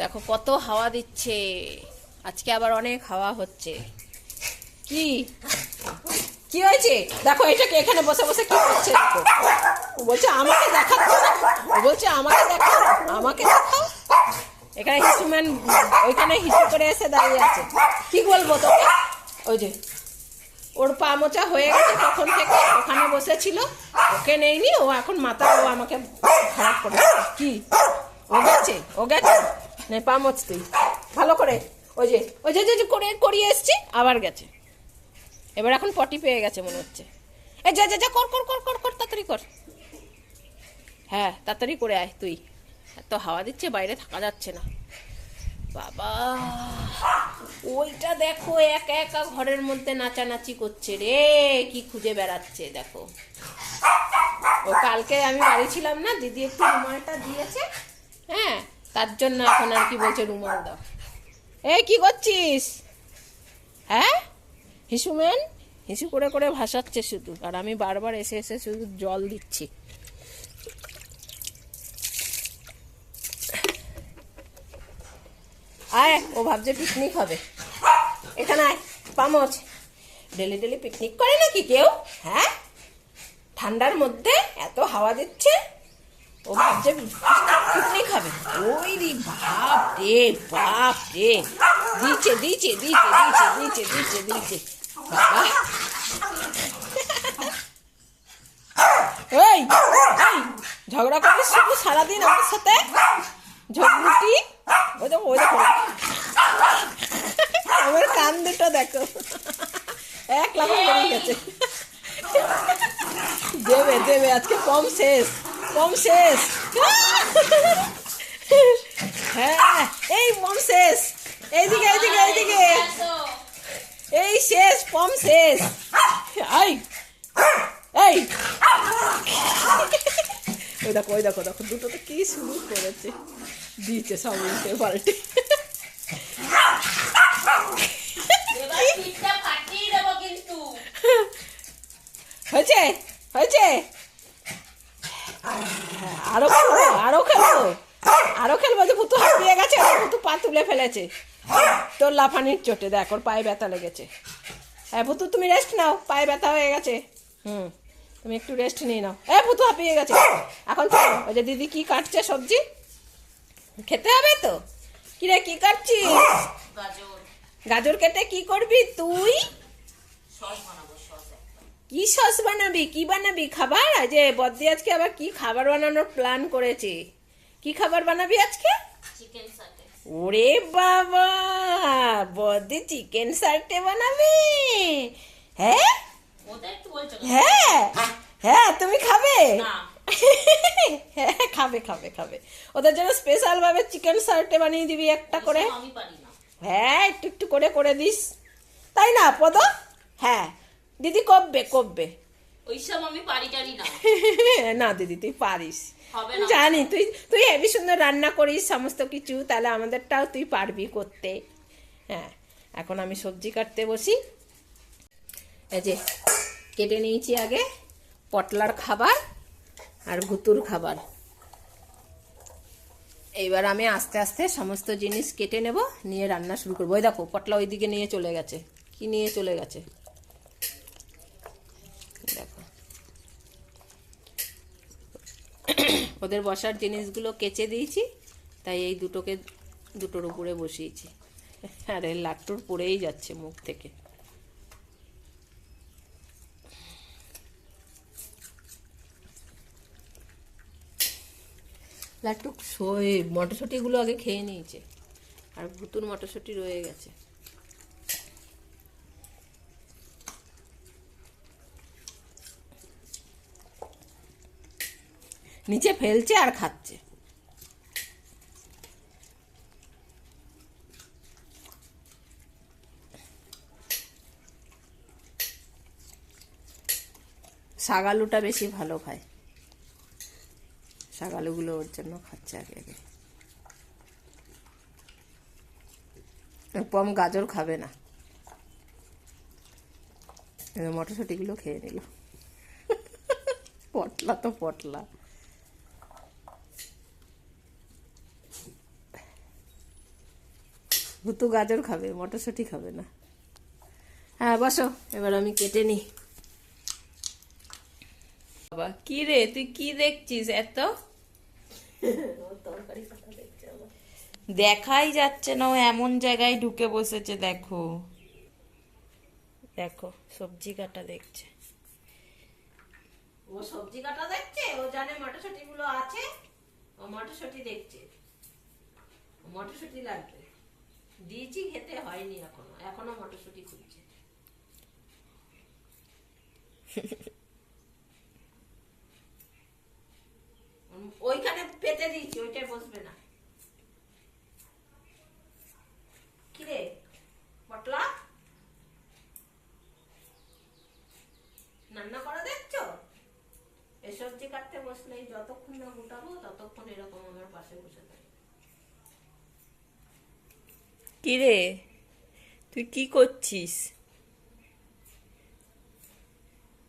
দেখো কত হাওয়া দিচ্ছে। আজকে আবার অনেক হাওয়া হচ্ছে। কি? কি হয়েছে? দেখো এটাকে এখানে বসে বসে কি করছে ও বলছে, আমাকে দেখাচ্ছ ও বলছে, আমাকে দেখাও আমাকে দেখাও। এখানে হিসুম্যান ওইখানে হিসু করে এসে দাঁড়িয়ে আছে। কি বলব তোকে? ওই যে, ওর পা মোচা হয়ে গেছে তখন থেকে, ওখানে বসেছিল, ওকে নেইনি ও এখন মাথা, ও আমাকে খারাপ করে কি? ও গেছে? ও গেছে? নে, পা মোচ তুই। ভালো করে। ওই যে ওই যে যে যে করে, করিয়ে এসছি, আবার গেছে। এবার এখন পটি পেয়ে গেছে মনে হচ্ছে। এ, যা যা যা, কর কর কর কর কর, তাড়াতাড়ি কর। হ্যাঁ তাড়াতাড়ি করে আয় তুই। এত হাওয়া দিচ্ছে, বাইরে থাকা যাচ্ছে না। বাবা, ওইটা দেখো, একা একা ঘরের মধ্যে নাচানাচি করছে রে, কি খুঁজে বেড়াচ্ছে, দেখো। ও, কালকে আমি বাড়ি ছিলাম না, দিদি একটু রুমালটা দিয়েছে হ্যাঁ তার জন্য এখন আর কি বলছে রুমাল দাও। এই কি করছিস? হ্যাঁ? হিসুমেন হিসু করে করে ভাসাচ্ছে শুধু, আর আমি বারবার এসে এসে শুধু জল দিচ্ছি। আয়, ও ভাবছে পিকনিক হবে। এখানে আয় পামচ ডেলি ডেলি পিকনিক করে নাকি কেউ? হ্যাঁ? ঠান্ডার মধ্যে এত হাওয়া দিচ্ছে? ও ভাবছে পিকনিক হবে ওই রে বাপ রে বাপ রে। দিচ্ছে দিচ্ছে দিচ্ছে দিচ্ছে দিচ্ছে দিচ্ছে দিচ্ছে। বাবা। এই ঝগড়া করিস শুধু সারাদিন আমার সাথে? ঝগড়ুটি? ওই দেখো ওই দেখো। আমার কান দুটো দেখো। এক লাখ গেছে দেবে দেবে, আজকে কম শেষ। কম শেষ হ্যাঁ এই কম শেষ এইদিকে এইদিকে এইদিকে। এই শেষ কম শেষ আই এই। ওই দেখো ওই দেখো দেখো দুটো তো কি শুরু করেছে। দিয়েছে সব উল্টে পাল্টে। হয়েছে? হয়েছে? আরও খেলব আরও খেলব। আরও খেলব যে ভুতু হাঁপিয়ে গেছে ভুতু পা তুলে ফেলেছে। তোর লাফানির চোটে দেখ ওর পায়ে ব্যথা লেগেছে। হ্যাঁ ভুতু তুমি রেস্ট নাও পায়ে ব্যথা হয়ে গেছে। হুম তুমি একটু রেস্ট নিয়ে নাও। এ ভুতু হাঁপিয়ে গেছে। এখন চলো ওই যে দিদি কি কাটছে সবজি? খেতে হবে তো? কিরে কি কাটছিস? গাজর। গাজর কেটে কি করবি তুই? সস বানাবো। কি সস বানাবি? কি বানাবি? খাবার? আজ এ বদ্দি আজকে আবার কি খাবার বানানোর প্ল্যান করেছে? কি খাবার বানাবি আজকে? ওরে বাবা! বদ্দি চিকেন সার্টে বানাবে? হ্যাঁ? কেন? হ্যাঁ? হ্যাঁ। তুমি খাবে? হ্যাঁ খাবে খাবে খাবে। ওদের জন্য স্পেশাল ভাবে চিকেন সার্টে বানিয়ে দিবি একটা করে। হ্যাঁ একটু একটু করে করে দিস। তাই না পদ? হ্যাঁ। দিদি কববে কববে ওইসব আমি পারি টারি না। না দিদি তুই পারিস। জানি তুই তুই হেবি সুন্দর রান্না করিস সমস্ত কিছু তাহলে আমাদেরটাও তুই পারবি করতে। হ্যাঁ এখন আমি সবজি কাটতে বসি। এই যে কেটে নিয়েছি আগে পটলার খাবার আর ভুতুর খাবার। এইবার আমি আস্তে আস্তে সমস্ত জিনিস কেটে নেব নিয়ে রান্না শুরু করব। ওই দেখো পটলা ওইদিকে নিয়ে চলে গেছে। কি নিয়ে চলে গেছে দেখো ওদের বসার জিনিসগুলো কেচে দিয়েছি, তাই এই দুটোকে, দুটোর উপরে বসিয়েছি। আরে লাট্টুর পড়েই যাচ্ছে মুখ থেকে। লাট্টু শোয়ে, মটরশুঁটিগুলো আগে খেয়ে নিয়েছে, আর ভুতুর মটরশুঁটি রয়ে গেছে। নিচে ফেলছে আর খাচ্ছে। শাগালুটা বেশি ভালো খায়। শাগালুগুলো ওর জন্য খাচ্ছে আগে আগে। পম গাজর খাবে না। মটরশুঁটিগুলো খেয়ে নিল। পটলা তো পটলা। ভুতু গাজর খাবে, মটরশুঁটি খাবে না। হ্যাঁ বসো, এবার আমি কেটে নিই। বাবা, কি রে, তুই কি দেখছিস এত? দেখাই যাচ্ছে না, ও এমন জায়গায় ঢুকে বসেছে, দেখো। দেখো, সবজি কাটা দেখছে। ও সবজি কাটা দেখছে? ও জানে মটরশুঁটি গুলো আছে? ও মটরশুঁটি দেখছে। মটরশুঁটি লাগবে। দিয়েছি খেতে হয়নি এখনও। এখনও মটরশুঁটি খুঁজছে। উম, ওইখানে পেতে দিয়েছি ওইটাই বসবে না। কিরে পটলা? রান্না করা দেখছ? এই সবজি কাটতে বসলেই যতক্ষণ না গুটাবো ততক্ষণ এরকম আমার পাশে বসে থাকে। কি রে তুই কি করছিস?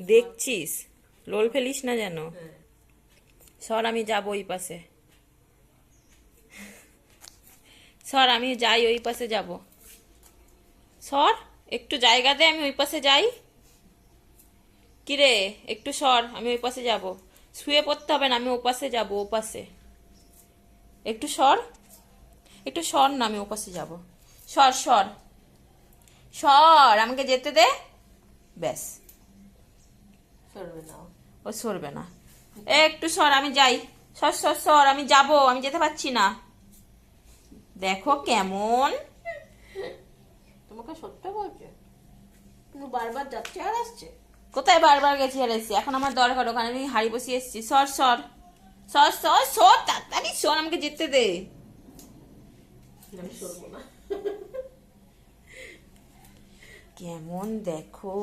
দেখছিস? লোল ফেলিস না যেন? সর, আমি যাব ওই পাশে। সর, আমি যাই ওই পাশে যাব। সর, একটু জায়গা দে, আমি ওই পাশে যাই। কিরে, একটু সর, আমি ওই পাশে যাব। শুয়ে পড়তে হবে না, আমি ও পাশে যাব, ও পাশে। একটু সর একটু সর না, আমি ও পাশে যাব। সর সর। সর আমাকে যেতে দে। ব্যাস। সরবে না। ও। সরবে না। এ, একটু সর আমি যাই। সর সর সর আমি যাব আমি যেতে পারছি না। দেখো কেমন। তোমাকে সত্য বলছে? কিন্তু বারবার যাচ্ছে আর আসছে? কোথায় বারবার গেছি আর এসছি? এখন আমার দরকার ওখানে আমি হাড়ি বসিয়ে এসছি। সর সর। সর সর সর তাড়াতাড়ি সর আমাকে যেতে দে। আমি সরবো না। কেমন দেখো?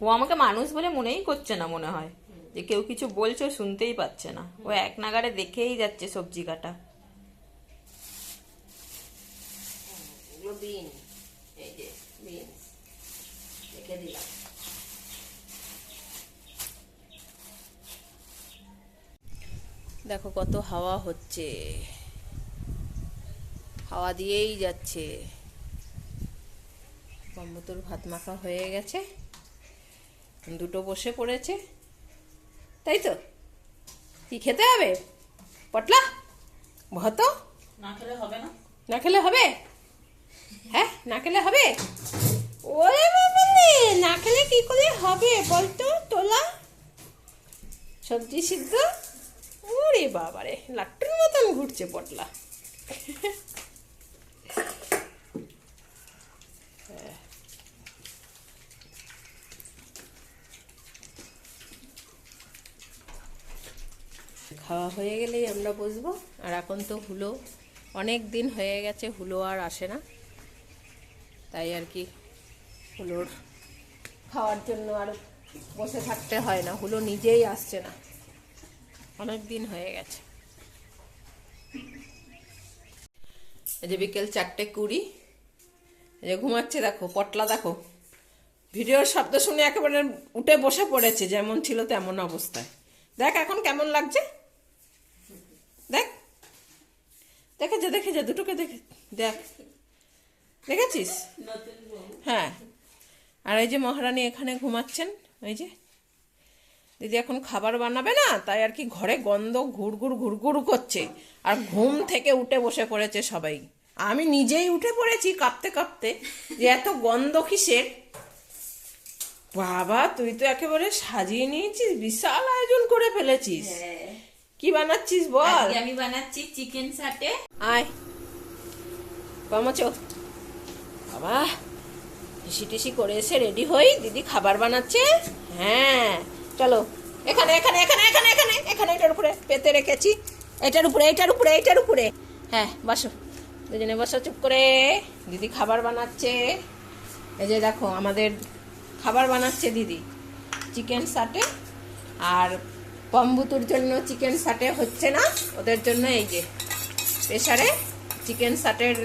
ও আমাকে মানুষ বলে মনেই করছে না মনে হয়। যে কেউ কিছু বলছে ও শুনতেই পাচ্ছে না। ও এক নাগারে দেখেই যাচ্ছে সবজি কাটা। এগুলো বিন এই যে বিন রেখে দিলাম। দেখো কত হাওয়া হচ্ছে। হাওয়া দিয়েই যাচ্ছে। কম্বতর ভাত মাখা হয়ে গেছে। দুটো বসে পড়েছে। তাই তো? কি খেতে হবে? পটলা? ভাত না খেলে হবে না। না খেলে হবে? হ্যাঁ না খেলে হবে? ওরে বাবারে না খেলে কি করে হবে? বলতো তোলা? সবজি সিদ্ধ? ওরে বাবারে, লাট্টুর মতন ঘুরছে পটলা। খাওয়া হয়ে গেলেই আমরা বসবো, আর এখন তো হুলো, অনেক দিন হয়ে গেছে, হুলো আর আসে না। তাই আর কি হুলোর খাওয়ার জন্য আর বসে থাকতে হয় না, হুলো নিজেই আসছে না। অনেক দিন হয়ে গেছে। এই যে বিকেল চারটে কুড়ি, এই যে ঘুমাচ্ছে দেখো, পটলা দেখো। ভিডিওর শব্দ শুনে একেবারে উঠে বসে পড়েছে, যেমন ছিল তেমন অবস্থায়। দেখ এখন কেমন লাগছে? দেখ। দেখেছে দেখেছে, দুটোকে দেখে, দেখ। দেখেছিস? হ্যাঁ। আর এই যে মহারানী এখানে ঘুমাচ্ছেন ওই যে দিদি এখন খাবার বানাবে না তাই আর কি ঘরে গন্ধ ঘুরঘুর ঘুরঘুর করছে। আর ঘুম থেকে উঠে বসে পড়েছে সবাই। আমি নিজেই উঠে পড়েছি কাঁপতে কাঁপতে যে এত গন্ধ কিসের? বাবা তুই তো একেবারে সাজিয়ে নিয়েছিস বিশাল আয়োজন করে ফেলেছিস। কি বানাচ্ছিস বল? আমি বানাচ্ছি চিকেন সাটে। আয়। কমছো বাবা টিসি টিসি করে এসে রেডি হই দিদি খাবার বানাচ্ছে। হ্যাঁ। চলো। এখানে এখানে এখানে এখানে এখানে এখানে, এটার উপরে পেতে রেখেছি। এটার উপরে এটার উপরে এটার উপরে। হ্যাঁ বসো। দুজনে বসো, চুপ করে। দিদি খাবার বানাচ্ছে। এই যে দেখো, আমাদের খাবার বানাচ্ছে দিদি। চিকেন সাটে। আর পম্বুতুর জন্য চিকেন সাটে হচ্ছে না। ওদের জন্য এই যে প্রেসারে চিকেন সাটের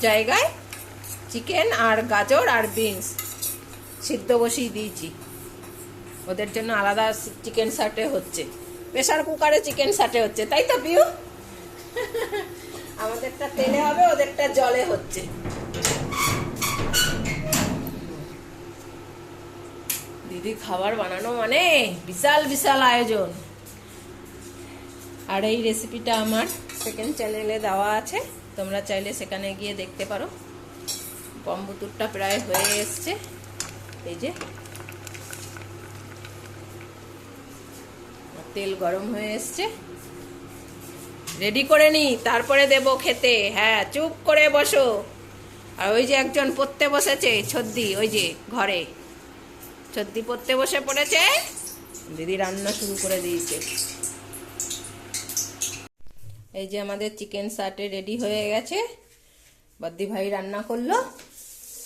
জায়গায় চিকেন আর গাজর আর বিনস। সিদ্ধ বসিয়ে দিয়েছি। ওদের জন্য আলাদা চিকেন সাটে হচ্ছে। প্রেশার কুকারে চিকেন সাটে হচ্ছে, তাই তো পিউ? আমাদেরটা তেলে হবে, ওদেরটা জলে হচ্ছে। দিদি খাবার বানানো মানে বিশাল বিশাল আয়োজন। আর এই রেসিপিটা আমার সেকেন্ড চ্যানেলে দেওয়া আছে, তোমরা চাইলে সেখানে গিয়ে দেখতে পারো। বম্বুতুরটা প্রায় হয়ে এসছে। এই যে তেল গরম হয়ে এসছে। রেডি করে নি, তারপরে দেব খেতে। হ্যাঁ চুপ করে বসো। আর ওই যে একজন পড়তে বসেছে, ছদ্দি, ওই যে ঘরে। ছদ্দি পড়তে বসে পড়েছে। দিদি রান্না শুরু করে দিয়েছে। এই যে আমাদের চিকেন সাটে রেডি হয়ে গেছে। বাদ্দি ভাই রান্না করল।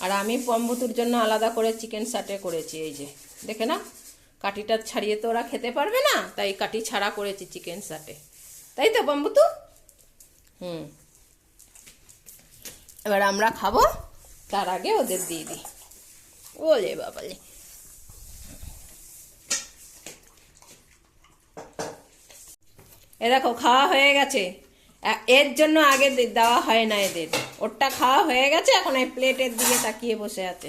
আর আমি পম্বুতুর জন্য আলাদা করে চিকেন সাটে করেছি, এই যে। দেখে না কাটিটা ছাড়িয়ে তো ওরা খেতে পারবে না, তাই কাটি ছাড়া করেছি চিকেন সাটে তাই তো পম্বুতু হুম। এবার আমরা খাব, তার আগে ওদের দিয়ে দিই। ওলে বাবালে। এ দেখো, খাওয়া হয়ে গেছে। এর জন্য আগে দেওয়া হয় না এদের। ওরটা খাওয়া হয়ে গেছে, এখন এই প্লেটের দিকে তাকিয়ে বসে আছে।